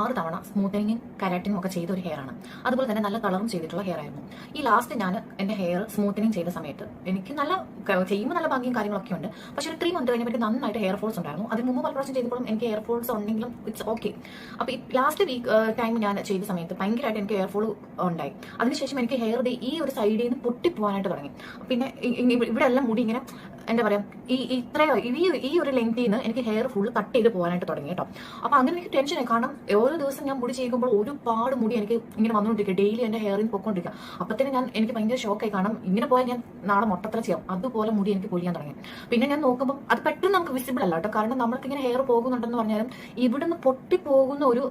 ആറ് തവണ സ്മൂത്തനിങ്ങും കരാറ്റിനും ഒക്കെ ചെയ്ത ഒരു ഹെയർ ആണ്. അതുപോലെ തന്നെ നല്ല കളറും ചെയ്തിട്ടുള്ള ഹെയർ ആയിരുന്നു. ഈ ലാസ്റ്റ് ഞാൻ എന്റെ ഹെയർ സ്മൂത്തനിങ് ചെയ്ത സമയത്ത് എനിക്ക് നല്ല ചെയ്യുമ്പോൾ നല്ല ഭംഗിയും കാര്യങ്ങളൊക്കെ ഉണ്ട്. പക്ഷെ ഒരു ത്രീ മന്ത് കഴിഞ്ഞപ്പോൾ നന്നായിട്ട് ഹെയർ ഫോൾസ് ഉണ്ടായിരുന്നു. അതിന് മുമ്പ് പല പ്രാവശ്യം ചെയ്തപ്പോഴും എനിക്ക് ഹെയർ ഫോൾസ് ഉണ്ടെങ്കിലും ഇറ്റ്സ് ഓക്കെ അപ്പോൾ ഈ ലാസ്റ്റ് വീക്ക് ടൈം ഞാൻ ചെയ്ത സമയത്ത് ഭയങ്കരമായിട്ട് എനിക്ക് ഹെയർ ഫോൾ ഉണ്ടായി. അതിനുശേഷം എനിക്ക് ഹെയർ ഈ ഒരു സൈഡിൽ നിന്ന് പൊട്ടിപ്പോകാനായിട്ട് തുടങ്ങി. പിന്നെ ഇവിടെ എല്ലാം മുടി ഇങ്ങനെ എന്താ പറയാ ഈ ഇത്രയോ ഈ ഒരു ലെങ്തിൽ നിന്ന് എനിക്ക് ഹെയർ ഫുൾ കട്ട് ചെയ്ത് പോകാനായിട്ട് തുടങ്ങി കേട്ടോ. അപ്പൊ അങ്ങനെ എനിക്ക് ടെൻഷനായി കാരണം ഓരോ ദിവസം ഞാൻ മുടി ചെയ്യുമ്പോൾ ഒരുപാട് മുടി എനിക്ക് ഇങ്ങനെ വന്നുകൊണ്ടിരിക്കുക ഡെയിലി എന്റെ ഹെയറിൽ പൊക്കോണ്ടിരിക്കുക അപ്പത്തേനും ഞാൻ എനിക്ക് ഭയങ്കര ഷോക്കായി കാണാം ഇങ്ങനെ പോയാൽ ഞാൻ നാളെ മൊട്ടത്തല ചെയ്യാം. അതുപോലെ മുടി എനിക്ക് പൊഴിയാൻ തുടങ്ങി. പിന്നെ ഞാൻ നോക്കുമ്പോൾ അത് പെട്ടെന്ന് നമുക്ക് വിസിബിൾ അല്ല കേട്ടോ. കാരണം നമ്മൾക്ക് ഇങ്ങനെ ഹെയർ പോകുന്നുണ്ടെന്ന് പറഞ്ഞാലും ഇവിടുന്ന് പൊട്ടി പോകുന്ന ഒരു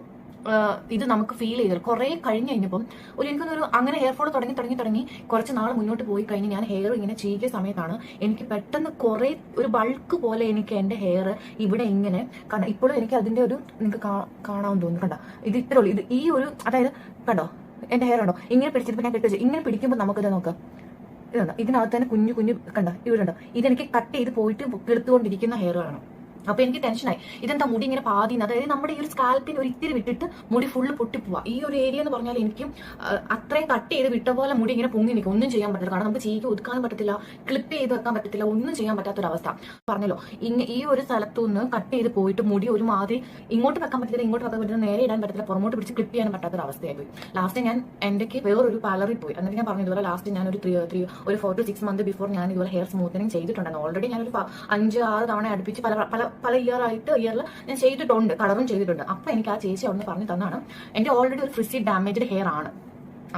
ഇത് നമുക്ക് ഫീൽ ചെയ്തത് കുറെ കഴിഞ്ഞ് കഴിഞ്ഞപ്പം ഒരു എനിക്കൊന്നൊരു അങ്ങനെ ഹെയർ ഫോൾ തുടങ്ങി തുടങ്ങി തുടങ്ങി കുറച്ച് നാൾ മുന്നോട്ട് പോയി കഴിഞ്ഞ് ഞാൻ ഹെയർ ഇങ്ങനെ ചീകിയ സമയത്താണ് എനിക്ക് പെട്ടെന്ന് കുറെ ഒരു ബൾക്ക് പോലെ എനിക്ക് എന്റെ ഹെയർ ഇവിടെ ഇങ്ങനെ കാരണം ഇപ്പോഴും എനിക്ക് അതിന്റെ ഒരു നിങ്ങൾക്ക് കാണാൻ തോന്നുന്നു. കണ്ടോ ഇത് ഇത്രേ ഉള്ളൂ. ഇത് ഈ ഒരു അതായത് കണ്ടോ എന്റെ ഹെയർ ഉണ്ടോ? ഇങ്ങനെ പിടിച്ചിട്ട് ഞാൻ കെട്ടി ഇങ്ങനെ പിടിക്കുമ്പോൾ നമുക്കിത് നോക്കാം. ഇതുണ്ടോ ഇതിനകത്ത് തന്നെ കുഞ്ഞു കുഞ്ഞു കണ്ടോ ഇവിടെ ഉണ്ടോ? ഇതെനിക്ക് കട്ട് ചെയ്ത് പോയിട്ട് കിളുത്തുകൊണ്ടിരിക്കുന്ന ഹെയറുകളാണ് അപ്പൊ എനിക്ക് ടെൻഷനായി ഇതെന്താ മുടി ഇങ്ങനെ പാതിന്ന്? അതായത് നമ്മുടെ ഈ ഒരു സ്കാൽപ്പിന് ഒരു ഇത്തിരി വിട്ടിട്ട് മുടി ഫുള്ള് പൊട്ടിപ്പോവാ. ഈ ഒരു ഏരിയ എന്ന് പറഞ്ഞാൽ എനിക്കും അത്രയും കട്ട് ചെയ്ത് വിട്ട പോലെ മുടി ഇങ്ങനെ പൊങ്ങി നിൽക്കും ഒന്നും ചെയ്യാൻ പറ്റില്ല കാരണം നമുക്ക് ചീക്ക് ഒതുക്കാനും പറ്റത്തില്ല ക്ലിപ്പ് ചെയ്ത് വെക്കാൻ പറ്റത്തില്ല ഒന്നും ചെയ്യാൻ പറ്റാത്തൊരവസ്ഥ. പറഞ്ഞല്ലോ ഇങ്ങനെ ഈ ഒരു സ്ഥലത്തു നിന്ന് കട്ട് ചെയ്ത് പോയിട്ട് മുടി ഒരു മാതിരി ഇങ്ങോട്ട് വെക്കാൻ പറ്റത്തില്ല ഇങ്ങോട്ട് വെക്കാൻ പറ്റില്ല നേരെ ഇടാൻ പറ്റത്തില്ല പുറമോട്ട് പിടിച്ച് ക്ലിപ്പ് ചെയ്യാൻ പറ്റാത്തൊരു അവസ്ഥയായി പോയി. ലാസ്റ്റ് ഞാൻ എന്റെക്ക് വേറൊരു പാലറിൽ പോയി. എന്നിട്ട് ഞാൻ പറഞ്ഞു ഇതുപോലെ ലാസ്റ്റ് ഞാൻ ഒരു ത്രീ ത്രീ ഒരു four two six month before ഞാൻ ഇതുപോലെ ഹെയർ സ്മൂത്തനിങ് ചെയ്തിട്ടുണ്ടായിരുന്നു. ഓൾറെഡി ഞാനൊരു അഞ്ച് ആറ് തവണ അടുപ്പിച്ച് പല പല പല ഇയർ ആയിട്ട് ഇയറിൽ ഞാൻ ചെയ്തിട്ടുണ്ട് കളറും ചെയ്തിട്ടുണ്ട്. അപ്പൊ എനിക്ക് ആ ചേച്ചി അവിടെ പറഞ്ഞു തന്നാണ് എന്റെ ഓൾറെഡി ഒരു ഫ്രിസി ഡാമേജ്ഡ് ഹെയർ ആണ്.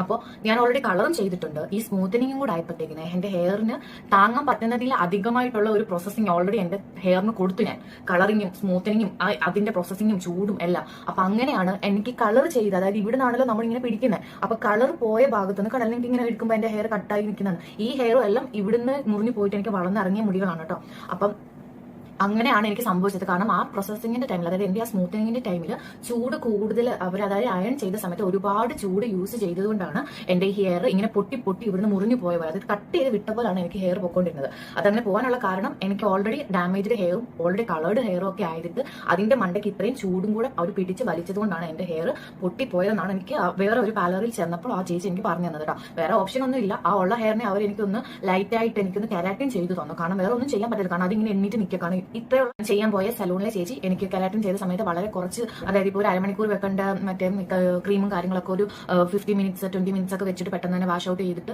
അപ്പോൾ ഞാൻ ഓൾറെഡി കളറും ചെയ്തിട്ടുണ്ട്. ഈ സ്മൂത്തനിങ്ങും കൂടെ ആയപ്പോഴത്തേക്കിന് എന്റെ ഹെയറിന് താങ്ങാൻ പറ്റുന്നതിൽ അധികമായിട്ടുള്ള ഒരു പ്രോസസ്സിങ് ഓൾറെഡി എന്റെ ഹെയറിന് കൊടുത്തു ഞാൻ. കളറിങ്ങും സ്മൂത്തനിങ്ങും അതിന്റെ പ്രോസസ്സിങ്ങും ചൂടും എല്ലാം. അപ്പൊ അങ്ങനെയാണ് എനിക്ക് കളർ ചെയ്ത് അതായത് ഇവിടെ നിന്നാണല്ലോ നമ്മൾ ഇങ്ങനെ പിടിക്കുന്നത് അപ്പൊ കളർ പോയ ഭാഗത്ത് ഭാഗത്തുനിന്ന് എനിക്ക് ഇങ്ങനെ എടുക്കുമ്പോൾ എന്റെ ഹെയർ കട്ടായി നിൽക്കുന്നതാണ്. ഈ ഹെയറും എല്ലാം ഇവിടുന്ന് മുറിഞ്ഞു പോയിട്ട് എനിക്ക് വളർന്നിറങ്ങിയ മുടികളാണ് കേട്ടോ. അപ്പം അങ്ങനെയാണ് എനിക്ക് സംഭവിച്ചത്. കാരണം ആ പ്രോസസ്സിങ്ങിന്റെ ടൈമിൽ അതായത് എന്റെ ആ സ്മൂത്തനിങ്ങിന്റെ ടൈമിൽ ചൂട് കൂടുതൽ അവർ അതായത് അയൺ ചെയ്ത സമയത്ത് ഒരുപാട് ചൂട് യൂസ് ചെയ്തതുകൊണ്ടാണ് എന്റെ ഹെയർ ഇങ്ങനെ പൊട്ടി പൊട്ടി ഇവിടുന്ന് മുറിഞ്ഞു പോയ പോലെ അതായത് കട്ട് ചെയ്ത് വിട്ട എനിക്ക് ഹെയർ പൊക്കോണ്ടിരുന്നത്. അതങ്ങനെ പോകാനുള്ള കാരണം എനിക്ക് ഓൾറെഡി ഡാമേജ്ഡ് ഹെയറും ഓൾറെഡി കളേർഡ് ഹെയറും ഒക്കെ ആയിട്ട് അതിന്റെ മണ്ടയ്ക്ക് ഇത്രയും ചൂടും കൂടെ അവർ പിടിച്ച് വലിച്ചതുകൊണ്ടാണ് എന്റെ ഹെയർ പൊട്ടിപ്പോയതെന്നാണ് എനിക്ക് വേറെ ഒരു പാലറിൽ ചെന്നപ്പോൾ ആ ചേച്ചി എനിക്ക് പറഞ്ഞു തന്നത് കേട്ടോ വേറെ ഓപ്ഷൻ ഒന്നും ഇല്ല. ആ ഉള്ള ഹെയറിനെ അവർ എനിക്കൊന്ന് ലൈറ്റ് ആയിട്ട് എനിക്കൊന്ന് കെരാറ്റിൻ ചെയ്തു തന്നു. കാരണം വേറെ ഒന്നും ചെയ്യാൻ പറ്റില്ല. കാരണം അതിങ്ങനെ എണ്ണീറ്റ് നിൽക്കുക കാരണം ഇത്രയുള്ള ചെയ്യാൻ പോയ സലൂണിലെ ചേച്ചി എനിക്ക് കലാട്ടൻ ചെയ്ത സമയത്ത് വളരെ കുറച്ച് അതായത് ഇപ്പോൾ ഒരു അരമണിക്കൂർ വെക്കേണ്ട മറ്റേ ക്രീമും കാര്യങ്ങളൊക്കെ ഒരു ഫിഫ്റ്റി മിനിറ്റ്സ് ട്വന്റി മിനിറ്റ്സ് ഒക്കെ വെച്ചിട്ട് പെട്ടെന്ന് തന്നെ വാഷ് ഔട്ട് ചെയ്തിട്ട്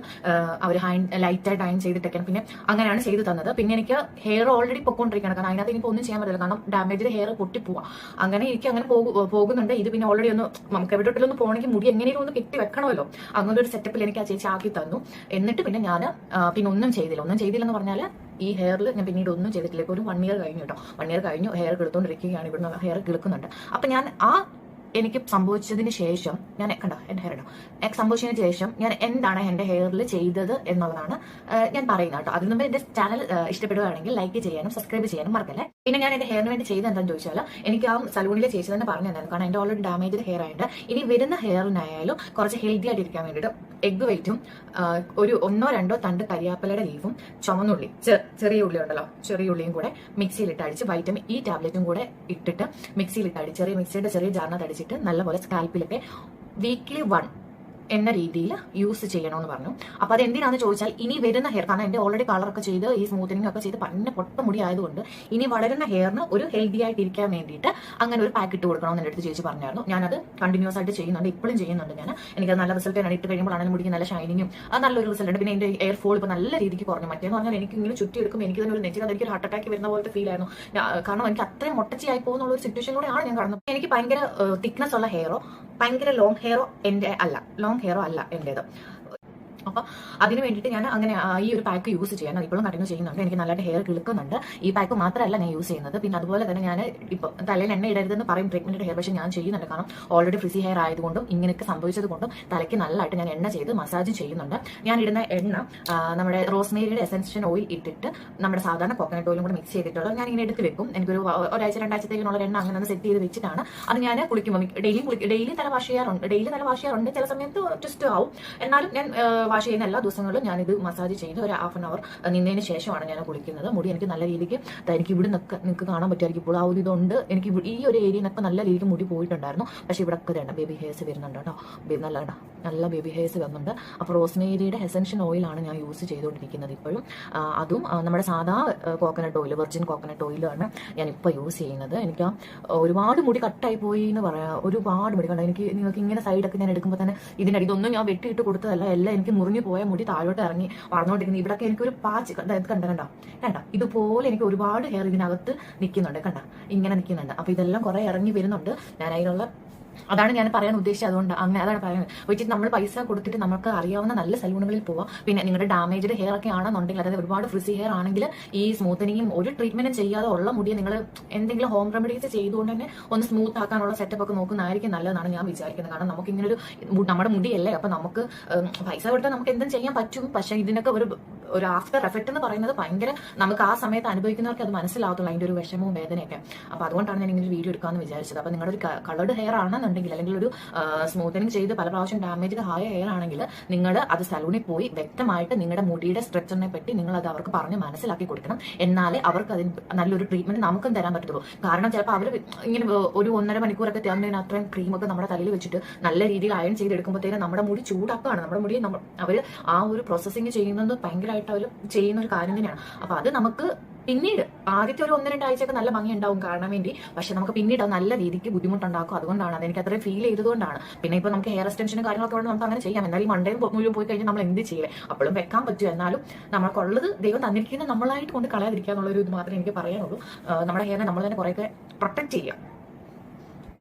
അവർ ഹൈൻ ലൈറ്റായിട്ട് അയൺ ചെയ്തിട്ടൊക്കെയാണ്. പിന്നെ അങ്ങനെയാണ് ചെയ്തു തന്നത്. പിന്നെ എനിക്ക് ഹെയർ ഓൾറെഡി പൊക്കൊണ്ടിരിക്കണം കാരണം അതിനകത്ത് ഇനിയിപ്പോൾ ഒന്നും ചെയ്യാൻ പറ്റില്ല. കാരണം ഡാമേജ് ഹെയർ പൊട്ടിപ്പോവാ അങ്ങനെ എനിക്ക് അങ്ങനെ പോകു- പോകുന്നുണ്ട്. ഇത് പിന്നെ ഓൾറെഡി ഒന്ന് നമുക്ക് ഒന്ന് പോകണമെങ്കിൽ മുടി എങ്ങനെയും ഒന്ന് കെട്ടി വെക്കണമല്ലോ. അങ്ങനെ ഒരു സെറ്റപ്പിൽ എനിക്ക് ആ ചേച്ചി ആക്കി തന്നു. എന്നിട്ട് പിന്നെ ഞാൻ പിന്നെ ഒന്നും ചെയ്തില്ല. ഒന്നും ചെയ്തില്ലെന്ന് പറഞ്ഞാൽ ഈ ഹെയറിൽ ഞാൻ പിന്നീട് ഒന്നും ചെയ്തിട്ടില്ല. ഒരു വൺ ഇയർ കഴിഞ്ഞു കേട്ടോ. വൺ ഇയർ കഴിഞ്ഞു ഹെയർ കിളുത്തോണ്ടിരിക്കുകയാണ്. ഇവിടുന്ന് ഹെയർ കിളുക്കുന്നുണ്ട്. അപ്പൊ ഞാൻ ആ എനിക്ക് സംഭവിച്ചതിന് ശേഷം ഞാൻ കണ്ടോ എന്റെ ഹെയർ ഇടാം സംഭവിച്ചതിന് ശേഷം ഞാൻ എന്താണ് എന്റെ ഹെയറിൽ ചെയ്തത് എന്നുള്ളതാണ് ഞാൻ പറയുന്നത് കേട്ടോ. അതിന് മുമ്പ് എന്റെ ചാനൽ ഇഷ്ടപ്പെടുകയാണെങ്കിൽ ലൈക്ക് ചെയ്യാനും സബ്സ്ക്രൈബ് ചെയ്യാനും മറക്കല്ലേ? പിന്നെ ഞാൻ എന്റെ ഹെയറിന് വേണ്ടി ചെയ്ത് എന്താണെന്ന് ചോദിച്ചാൽ എനിക്ക് ആ സലൂണിലെ ചേച്ചി തന്നെ പറഞ്ഞു കാരണം എന്റെ ഓൾറെഡി ഡാമേജ് ഹെയർ ആയിട്ട് ഇനി വരുന്ന ഹെയറിനായാലും കുറച്ച് ഹെൽത്തി ആയിട്ടിരിക്കാൻ വേണ്ടിയിട്ട് എഗ് വെയിറ്റും ഒരു ഒന്നോ രണ്ടോ തണ്ട് കരിയാപ്പലയുടെ ലീഫും ചുമന്നുള്ളി ചെറിയ ഉള്ളി ഉണ്ടല്ലോ ചെറിയ ഉള്ളിയും കൂടെ മിക്സിയിലിട്ട് അടിച്ച് വൈറ്റമിൻ ഇ ടാബ്ലറ്റും കൂടെ ഇട്ടിട്ട് മിക്സിയിലിട്ട് അടിച്ച് ചെറിയ മിക്സിയുടെ ചെറിയ ജാറിനകത്ത് അടിച്ചിട്ട് നല്ലപോലെ സ്കാൽപ്പിലൊക്കെ വീക്ക്ലി വൺ എന്ന രീതിയിൽ യൂസ് ചെയ്യണമെന്ന് പറഞ്ഞു. അപ്പൊ അത് എന്തിനാന്ന് ചോദിച്ചാൽ ഇനി വരുന്ന ഹെയർ കാരണം എന്റെ ഓൾറെഡി കളറൊക്കെ ചെയ്ത് ഈ സ്മൂത്തനിങ് ഒക്കെ ചെയ്ത് പന്നെ പൊട്ട മുടി ആയതുകൊണ്ട് ഇനി വളരുന്ന ഹെയറിന് ഒരു ഹെൽത്തി ആയിട്ടിരിക്കാൻ വേണ്ടിയിട്ട് അങ്ങനെ ഒരു പാക്കറ്റ് കൊടുക്കണമെന്ന് എന്റെ അടുത്ത് ചേച്ചി പറഞ്ഞായിരുന്നു. ഞാനത് കണ്ടിന്യൂസ് ആയിട്ട് ചെയ്യുന്നുണ്ട് ഇപ്പോഴും ചെയ്യുന്നുണ്ട് ഞാൻ എനിക്ക് നല്ല റിസൾട്ട് ആണ് ഇട്ട് കഴിയുമ്പോഴാണ് മുടിക്ക് നല്ല ഷൈനിങ്ങും അത് നല്ലൊരു റിസൾട്ട് പിന്നെ എന്റെ എയർ ഫോൾ ഇപ്പൊ നല്ല രീതിക്ക് കുറഞ്ഞു. മറ്റേന്ന് പറഞ്ഞാൽ എനിക്ക് ഇങ്ങനെ ചുറ്റി എടുക്കും എനിക്ക് തന്നെ ഒരു നെച്ചിൽ എനിക്ക് ഹാർട്ട് അറ്റാക്ക് വരുന്ന പോലത്തെ ഫീൽ ആയിരുന്നു. കാരണം എനിക്ക് അത്രയും ആയി പോകുന്ന ഒരു സിറ്റുവേഷൻ സിറ്റുവേഷനിലൂടെയാണ് ഞാൻ കടന്നത്. എനിക്ക് ഭയങ്കര തിക്നെസ് ഉള്ള ഹെയറോ ഭയങ്കര ലോങ് ഹെയറോ എന്റെ അല്ല ലോങ് ഹെയറോ അല്ല എന്റേത്. അപ്പൊ അതിന് വേണ്ടിയിട്ട് ഞാൻ അങ്ങനെ ഈ ഒരു പാക്ക് യൂസ് ചെയ്യാൻ ഇപ്പോഴും കണ്ടിന്യൂ ചെയ്യുന്നുണ്ട്. എനിക്ക് നല്ലതായിട്ട് ഹെയർ കിളുക്കുന്നുണ്ട്. ഈ പാക്ക് മാത്രമല്ല ഞാൻ യൂസ് ചെയ്യുന്നത്. പിന്നെ അതുപോലെ തന്നെ ഞാൻ ഇപ്പൊ തലയിൽ എണ്ണ ഇടരുതെന്ന് പറയും ട്രീറ്റ്മെന്റ് ഹെയർ പക്ഷേ ഞാൻ ചെയ്യുന്നുണ്ട്. കാരണം ഓൾറെഡി ഫ്രിസി ഹെയർ ആയതുകൊണ്ടും ഇങ്ങനെയൊക്കെ സംഭവിച്ചത് കൊണ്ടും തലയ്ക്ക് നല്ലതായിട്ട് ഞാൻ എണ്ണ ചെയ്ത് മസാജ് ചെയ്യുന്നുണ്ട്. ഞാൻ ഇടുന്ന എണ്ണ നമ്മുടെ റോസ്മേരിയുടെ എസൻഷ്യൻ ഓയിൽ ഇട്ടിട്ട് നമ്മുടെ സാധാരണ കോക്കനട്ട് ഓയിലും കൂടെ മിക്സ് ചെയ്തിട്ടുള്ളത് ഞാൻ ഇങ്ങനെ എടുത്ത് വെക്കും. എനിക്കൊരു ഒരാഴ്ച രണ്ടാഴ്ചത്തേക്കിനുള്ള എണ്ണ അങ്ങനെ സെറ്റ് ചെയ്ത് വെച്ചിട്ടാണ് അത് ഞാൻ കുളിക്കുമ്പോൾ ഡെയിലി ഡെയിലി തല വാഷ് ചെയ്യാറുണ്ട്. ഡെയിലി തല വാഷ് ചെയ്യാറുണ്ട്. ചില സമയത്ത് ട്വിസ്റ്റ് ആവും. എന്നാലും ഞാൻ വാഷ് ചെയ്യുന്ന എല്ലാ ദിവസങ്ങളിലും ഞാനിത് മസാജ് ചെയ്ത് ഒരു ഹാഫ് ആൻ അവർ നിന്നതിന് ശേഷമാണ് ഞാൻ കുളിക്കുന്നത്. മുടി എനിക്ക് നല്ല രീതിക്ക് എനിക്ക് ഇവിടെ നിന്നൊക്കെ നിങ്ങൾക്ക് കാണാൻ പറ്റുമായിരിക്കും. ഇപ്പോൾ ആ ഒരു ഇതുണ്ട്. എനിക്ക് ഈ ഒരു ഏരിയയിൽ നിന്നൊക്കെ നല്ല രീതിക്ക് മുടി പോയിട്ടുണ്ടായിരുന്നു. പക്ഷേ ഇവിടെ ഒക്കെ വേണ്ട ബേബി ഹെയർസ് വരുന്നുണ്ട് കേട്ടോ. നല്ല കേട്ടോ നല്ല ബേബി ഹെയർസ് വരുന്നുണ്ട് അപ്പോൾ റോസ്മേരിയുടെ ഹെസൻഷൻ ഓയിലാണ് ഞാൻ യൂസ് ചെയ്തുകൊണ്ടിരിക്കുന്നത് ഇപ്പോഴും. അതും നമ്മുടെ സാധാ കോക്കനട്ട് ഓയിൽ വെർജിൻ കോക്കനട്ട് ഓയിലാണ് ഞാൻ ഇപ്പോൾ യൂസ് ചെയ്യുന്നത്. എനിക്ക് ഒരുപാട് മുടി കട്ടായി പോയി എന്ന് പറയാം ഒരുപാട് മുടി കണ്ട എനിക്ക് നിങ്ങൾക്ക് ഇങ്ങനെ സൈഡൊക്കെ ഞാൻ എടുക്കുമ്പോൾ തന്നെ ഇതിനടി ഇതൊന്നും ഞാൻ വെട്ടിയിട്ട് കൊടുത്തതല്ല. എല്ലാം എനിക്ക് മുറിഞ്ഞു പോയ മുടി താഴോട്ട് ഇറങ്ങി വളർന്നുകൊണ്ടിരിക്കുന്നത് എനിക്ക് ഒരു പാച്ച് കണ്ട? കണ്ട കണ്ട? ഇതുപോലെ എനിക്ക് ഒരുപാട് ഹെയർ ഇതിനകത്ത് നിൽക്കുന്നുണ്ട് കണ്ട? ഇങ്ങനെ നിൽക്കുന്നുണ്ട്. അപ്പൊ ഇതെല്ലാം കുറെ ഇറങ്ങി വരുന്നുണ്ട്. ഞാൻ അതിനുള്ള അതാണ് ഞാൻ പറയാൻ ഉദ്ദേശിച്ചത്. അതുകൊണ്ട് അങ്ങനെ അതാണ് പറയുന്നത് വെച്ചിട്ട് നമ്മൾ പൈസ കൊടുത്തിട്ട് നമുക്ക് അറിയാവുന്ന നല്ല സലൂണുകളിൽ പോവാം. പിന്നെ നിങ്ങളുടെ ഡാമേജ്ഡ് ഹെയർ ഒക്കെ ആണെന്നുണ്ടെങ്കിൽ അതായത് ഒരുപാട് ഫ്രിസി ഹെയർ ആണെങ്കിൽ ഈ സ്മൂത്തനിങ്ങും ഒരു ട്രീറ്റ്മെന്റും ചെയ്യാതെ ഉള്ള മുടിയെ നിങ്ങൾ എന്തെങ്കിലും ഹോം റെമഡീസ് ചെയ്തുകൊണ്ട് തന്നെ ഒന്ന് സ്മൂത്ത് ആക്കാനുള്ള സെറ്റപ്പ് ഒക്കെ നോക്കുന്നതായിരിക്കും നല്ലതാണ് ഞാൻ വിചാരിക്കുന്നത്. കാരണം നമുക്ക് ഇങ്ങനെ ഒരു നമ്മുടെ മുടിയല്ലേ? അപ്പൊ നമുക്ക് പൈസ കൊടുത്താൽ നമുക്ക് എന്തും ചെയ്യാൻ പറ്റും. പക്ഷെ ഇതിനൊക്കെ ഒരു ഒരു ആഫ്റ്റർ എഫക്ട് എന്ന് പറയുന്നത് ഭയങ്കര നമുക്ക് ആ സമയത്ത് അനുഭവിക്കുന്നവർക്ക് അത് മനസ്സിലാവത്തുള്ളൂ അതിന്റെ ഒരു വിഷമവും വേദനയൊക്കെ. അപ്പൊ അതുകൊണ്ടാണ് ഞാൻ ഇങ്ങനെ ഒരു വീഡിയോ എടുക്കാമെന്ന് വിചാരിച്ചത്. അപ്പൊ നിങ്ങളുടെ ഒരു കളർഡ് ഹെയർ ആണെന്നുണ്ടെങ്കിൽ അല്ലെങ്കിൽ ഒരു സ്മൂത്തനിങ് ചെയ്ത് പല പ്രാവശ്യം ഡാമേജ് ഹായ ഹെയർ ആണെങ്കിൽ നിങ്ങൾ അത് സലൂണിൽ പോയി വ്യക്തമായിട്ട് നിങ്ങളുടെ മുടിയുടെ സ്ട്രക്ചറിനെ പറ്റി നിങ്ങൾ അത് അവർക്ക് പറഞ്ഞ് മനസ്സിലാക്കി കൊടുക്കണം. എന്നാലേ അവർക്ക് അതിന് നല്ലൊരു ട്രീറ്റ്മെന്റ് നമുക്കും തരാൻ പറ്റുള്ളൂ കാരണം ചിലപ്പോൾ അവർ ഇങ്ങനെ ഒരു ഒന്നര മണിക്കൂറൊക്കെ തരുന്നതിന് അത്രയും ക്രീമൊക്കെ നമ്മുടെ തലയിൽ വെച്ചിട്ട് നല്ല രീതിയിൽ അയൺ ചെയ്തെടുക്കുമ്പോഴത്തേനും നമ്മുടെ മുടി ചൂടാക്കുകയാണ് നമ്മുടെ മുടി അവർ ആ ഒരു പ്രോസസ്സിങ് ചെയ്യുന്നത് ഭയങ്കരമായിട്ട് അവർ ചെയ്യുന്ന ഒരു കാര്യം തന്നെയാണ്. അപ്പൊ അത് നമുക്ക് പിന്നീട് ആദ്യത്തെ ഒരു ഒന്ന് രണ്ടാഴ്ചയൊക്കെ നല്ല ഭംഗി ഉണ്ടാവും കാണാൻ വേണ്ടി. പക്ഷെ നമുക്ക് പിന്നീട് അത് നല്ല രീതിക്ക് ബുദ്ധിമുട്ടുണ്ടാക്കും. അതുകൊണ്ടാണ് അത് എനിക്ക് അത്രയും ഫീൽ ചെയ്തുകൊണ്ടാണ് പിന്നെ ഇപ്പൊ നമുക്ക് ഹെയർ എക്സ്റ്റൻഷനും കാര്യങ്ങളൊക്കെ ഉണ്ട് നമുക്ക് അങ്ങനെ ചെയ്യാം. എന്നാലും മണ്ടേ മുഴുവൻ പോയി കഴിഞ്ഞാൽ നമ്മൾ എന്ത് ചെയ്യേ അപ്പോഴും വെക്കാൻ പറ്റും. എന്നാലും നമ്മൾക്കുള്ളത് ദൈവം തന്നിരിക്കുന്ന നമ്മളായിട്ട് കൊണ്ട് കളയാതിരിക്കുക ഒരു ഇത് മാത്രമേ എനിക്ക് പറയാനുള്ളൂ. നമ്മുടെ ഹെയറിനെ നമ്മൾ തന്നെ കുറേയൊക്കെ പ്രൊട്ടക്ട് ചെയ്യുക.